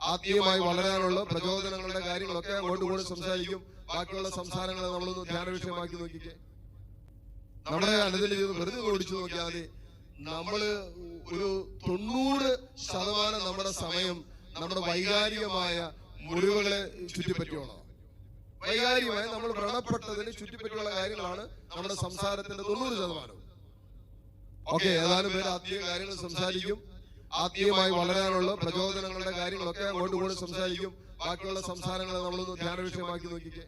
ആത്മീയമായി വളരാനുള്ള പ്രചോദനങ്ങളുടെ കാര്യങ്ങളൊക്കെ അങ്ങോട്ട് കൂടെ സംസാരിക്കും. ബാക്കിയുള്ള സംസാരങ്ങളെ നമ്മളൊന്ന് ധ്യാന വിഷയമാക്കി നോക്കിക്കേ. നമ്മുടെ അനുദിന ജീവിതം വെറുതെ ഓടിച്ചു നോക്കിയാൽ നമ്മൾ ഒരു തൊണ്ണൂറ് ശതമാനം നമ്മുടെ സമയം നമ്മുടെ വൈകാരികമായ മുറിവുകളെ ചുറ്റിപ്പറ്റിയുള്ളതാണ് വൈകാരികമായി നമ്മൾ വ്രണപ്പെട്ടതിന് ചുറ്റിപ്പറ്റിയുള്ള കാര്യങ്ങളാണ് നമ്മുടെ സംസാരത്തിന്റെ തൊണ്ണൂറ് ശതമാനം. ഓക്കെ ഏതാനും പേര് ആദ്യ കാര്യങ്ങൾ സംസാരിക്കും. ആത്മീയമായി വളരാനുള്ള പ്രചോദനങ്ങളുടെ കാര്യങ്ങളൊക്കെ അങ്ങോട്ട് കൂടെ സംസാരിക്കും. ബാക്കിയുള്ള സംസാരങ്ങളെ നമ്മളൊന്ന് ധ്യാന വിഷയമാക്കി നോക്കിക്കേ.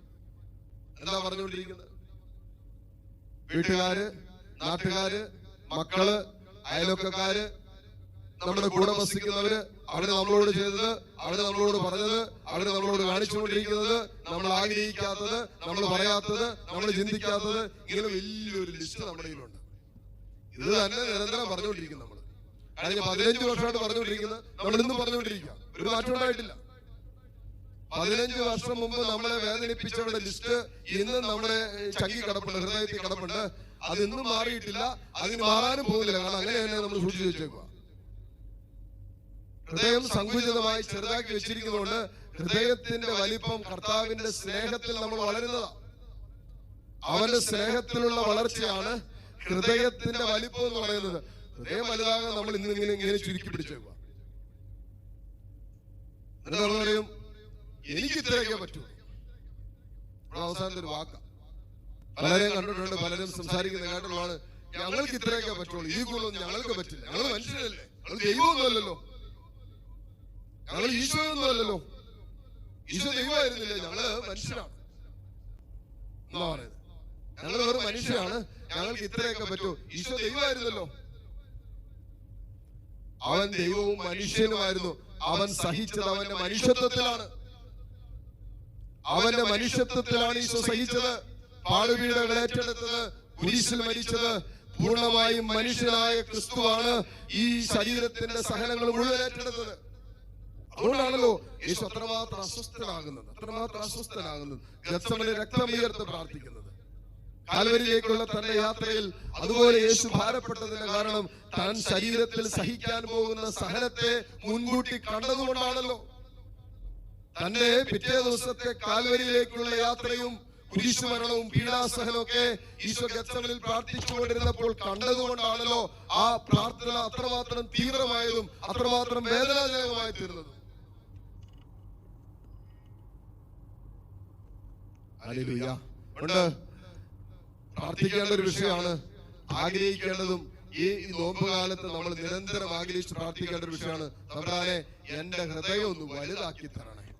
എന്താ പറഞ്ഞുകൊണ്ടിരിക്കുന്നത്? വീട്ടുകാര് നാട്ടുകാര് മക്കൾ അയലൊക്കക്കാര് നമ്മുടെ കൂടെ വസിക്കുന്നവര് അവർ നമ്മളോട് ചെയ്തത് അവർ നമ്മളോട് പറഞ്ഞത് അവർ നമ്മളോട് കാണിച്ചുകൊണ്ടിരിക്കുന്നത് നമ്മൾ ആഗ്രഹിക്കാത്തത് നമ്മൾ പറയാത്തത് നമ്മൾ ചിന്തിക്കാത്തത് ഇങ്ങനെ വലിയൊരു ലിസ്റ്റ് നമ്മുടെ കയ്യിലുണ്ട്. ഇത് തന്നെ നിരന്തരം പറഞ്ഞുകൊണ്ടിരിക്കും നമ്മൾ കഴിഞ്ഞ പതിനഞ്ച് വർഷമായിട്ട് പറഞ്ഞുകൊണ്ടിരിക്കുന്നത്. നമ്മൾ ഇന്നും പറഞ്ഞുകൊണ്ടിരിക്കുക. ഒരു മാറ്റം ഉണ്ടായിട്ടില്ല. പതിനഞ്ച് വർഷം മുമ്പ് നമ്മളെ വേദനിപ്പിച്ചവരുടെ ലിസ്റ്റ് ഇന്ന് നമ്മുടെ ചങ്കി കിടപ്പുണ്ട് ഹൃദയത്തിൽ കിടപ്പുണ്ട്. അതിന്നും മാറിയിട്ടില്ല. അതിന് മാറാനും പോകുന്നില്ല. കാരണം അങ്ങനെ തന്നെ നമ്മൾ സൂക്ഷിച്ചു വെച്ചേക്കുക ഹൃദയം സങ്കുചിതമായി ചെറുതാക്കി വെച്ചിരിക്കുന്നതുകൊണ്ട് ഹൃദയത്തിന്റെ വലിപ്പം കർത്താവിന്റെ സ്നേഹത്തിൽ നമ്മൾ വളരുന്നതാ. അവന്റെ സ്നേഹത്തിലുള്ള വളർച്ചയാണ് ഹൃദയത്തിന്റെ വലിപ്പം എന്ന് പറയുന്നത്. ഹൃദയം വലുതാകാൻ നമ്മൾ ഇന്ന് ഇങ്ങനെ ഇങ്ങനെ ചുരുക്കി പിടിച്ചേക്കുക. പറയും എനിക്ക് ഇത്രയൊക്കെ പറ്റൂ. അവസാനത്തെ ഒരു വാക്ക. പലരെയും കണ്ടിട്ടുണ്ട് പലരും സംസാരിക്കുന്ന കേട്ടുള്ളതാണ് ഞങ്ങൾക്ക് ഇത്രയൊക്കെ പറ്റുള്ളൂ ഈ കൂടുതലും ഞങ്ങൾക്ക് പറ്റില്ല. ഞങ്ങൾ മനുഷ്യരല്ലേ ഞങ്ങൾ ദൈവമൊന്നുമല്ലല്ലോ. ഞങ്ങൾ ഈശോയൊന്നും അല്ലല്ലോ. ഈശോ ദൈവമായിരുന്നില്ലേ ഞങ്ങൾ മനുഷ്യരാണ്. എന്നാ പറയുന്നത്? ഞങ്ങൾ വെറും മനുഷ്യരാണ് ഞങ്ങൾക്ക് ഇത്രയൊക്കെ പറ്റൂ. ഈശോ ദൈവമായിരുന്നല്ലോ. അവൻ ദൈവവും മനുഷ്യനുമായിരുന്നു. അവൻ സഹിച്ചത് അവന്റെ മനുഷ്യത്വത്തിലാണ്. അവന്റെ മനുഷ്യത്വത്തിലാണ് ഈശോ സഹിച്ചത്. പാടുവീടെ ഏറ്റെടുത്തത് കുരിശിൽ മരിച്ചത് പൂർണമായും മനുഷ്യനായ ക്രിസ്തുവാണ് ഈ ശരീരത്തിന്റെ സഹനങ്ങൾ മുഴുവൻ ഏറ്റെടുത്തത്. അതുകൊണ്ടാണല്ലോ യേശു അത്രമാത്രം അസ്വസ്ഥനാകുന്നത് അത്രമാത്രം അസ്വസ്ഥനാകുന്നത് രക്തം രക്തമുയർത്ത് പ്രാർത്ഥിക്കുന്നത്. കാൽവരിയിലേക്കുള്ള തന്റെ യാത്രയിൽ അതുപോലെ യേശു ഭാരപ്പെട്ടതിന്റെ കാരണം താൻ ശരീരത്തിൽ സഹിക്കാൻ പോകുന്ന സഹനത്തെ മുൻകൂട്ടി കണ്ടതുകൊണ്ടാണല്ലോ. തന്റെ പിറ്റേ ദിവസത്തെ കാൽവരിയിലേക്കുള്ള യാത്രയും കുരിശുമരണവും പീഡാസഹനവും ഒക്കെ ഈശോ ഗത്തമനിൽ പ്രാർത്ഥിച്ചുകൊണ്ടിരുന്നപ്പോൾ കണ്ടതുകൊണ്ടാണല്ലോ ആ പ്രാർത്ഥന അത്രമാത്രം തീവ്രമായതും അത്രമാത്രം വേദനാജനകമായി തീർന്നതും. ഉണ്ട്. പ്രാർത്ഥിക്കേണ്ട ഒരു വിഷയമാണ്. ആഗ്രഹിക്കേണ്ടതും ഈ നോമ്പ് കാലത്ത് നമ്മൾ നിരന്തരം ആഗ്രഹിച്ച് പ്രാർത്ഥിക്കേണ്ട ഒരു വിഷയമാണ്. തമ്പ്രാനെ എന്റെ ഹൃദയം ഒന്ന് വലുതാക്കി തരണേ